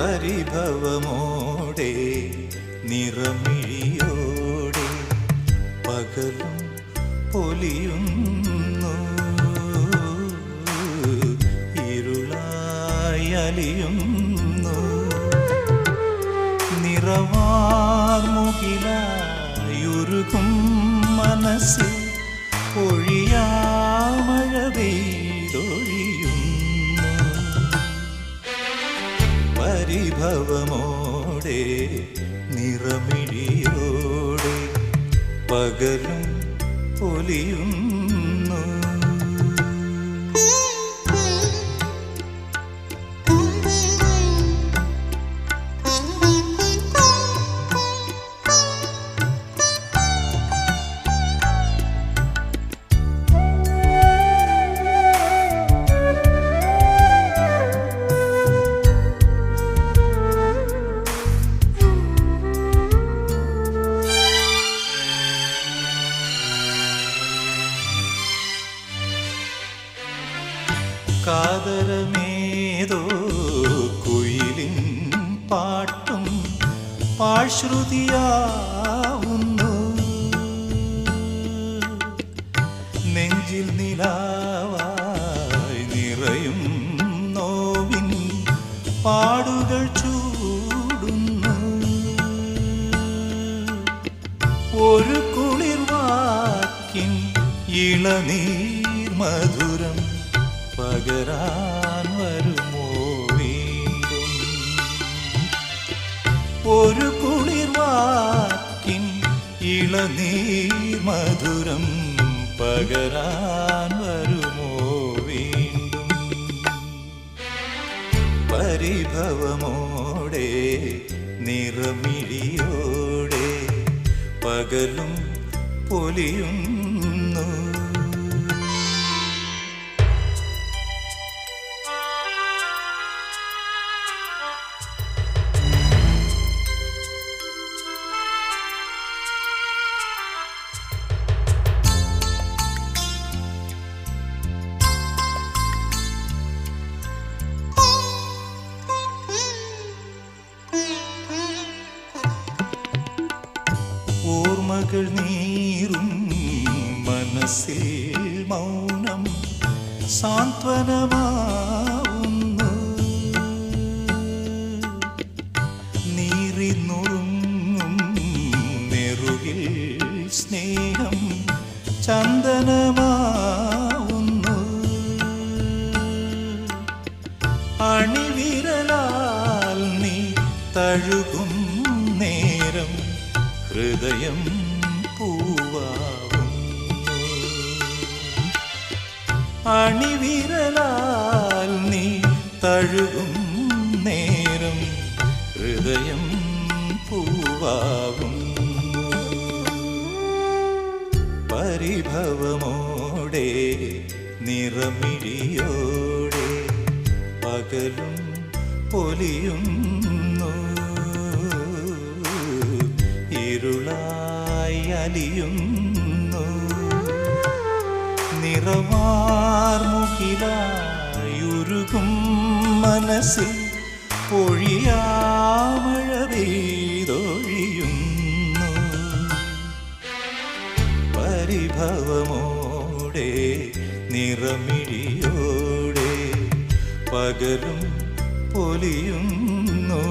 പരിഭവമോടെ നിറമിഴിയോടെ പകലും പൊലിയുന്നു. ഇരുളായി അലിയുന്നു. നിറവാർമുകിലായുരുകും മനസ്സിൽ ഒഴിയാമഴ പരിഭവമോടെ നിറമിഴിയോടെ പകലും പൊലിയുന്നു കാതരമേതോ കുയിലിൻ പാട്ടും പാഴ്ശ്രുതിയാവുന്നു. നെഞ്ചിൽ നിലാവായി നിറയും നോവിൻ പാടുകൾ ചൂടുന്നു. ഒരു കുളിർവാക്കിൻ ഇളനീർ മധുരം പകരാൻ വരുമോ വീണ്ടും ഒരു കുളിർവാക്കിൻ ഇളനീർ മധുരം പകരാൻ വരുമോ വീണ്ടും പരിഭവമോടെ നിറമിഴിയോടെ പകലും പൊലിയുന്നു. ഓർമ്മകൾ നീറും മനസ്സിൽ മൗനം സാന്ത്വനമാവുന്നു. നീറിനുറുങ്ങും നെറുകിൽ സ്നേഹം ചന്ദനമാവുന്നു. അണിവിരലാൽ നീ തഴുകും നേരം ഹൃദയം അണിവിരലാൽ നീ തഴുകും നേരം ഹൃദയം പൂവാകുന്നു പരിഭവമോടെ നിറമിഴിയോടെ പകലും പൊലിയുന്നു. ഇരുളായി അലിയുന്നു. നിറവാർമുകിലായുരുകും മനസ്സിൽ പൊഴിയാമഴ പെയ്തൊഴിയുന്നു പരിഭവമോടെ നിറമിഴിയോടെ പകലും പൊലിയുന്നു.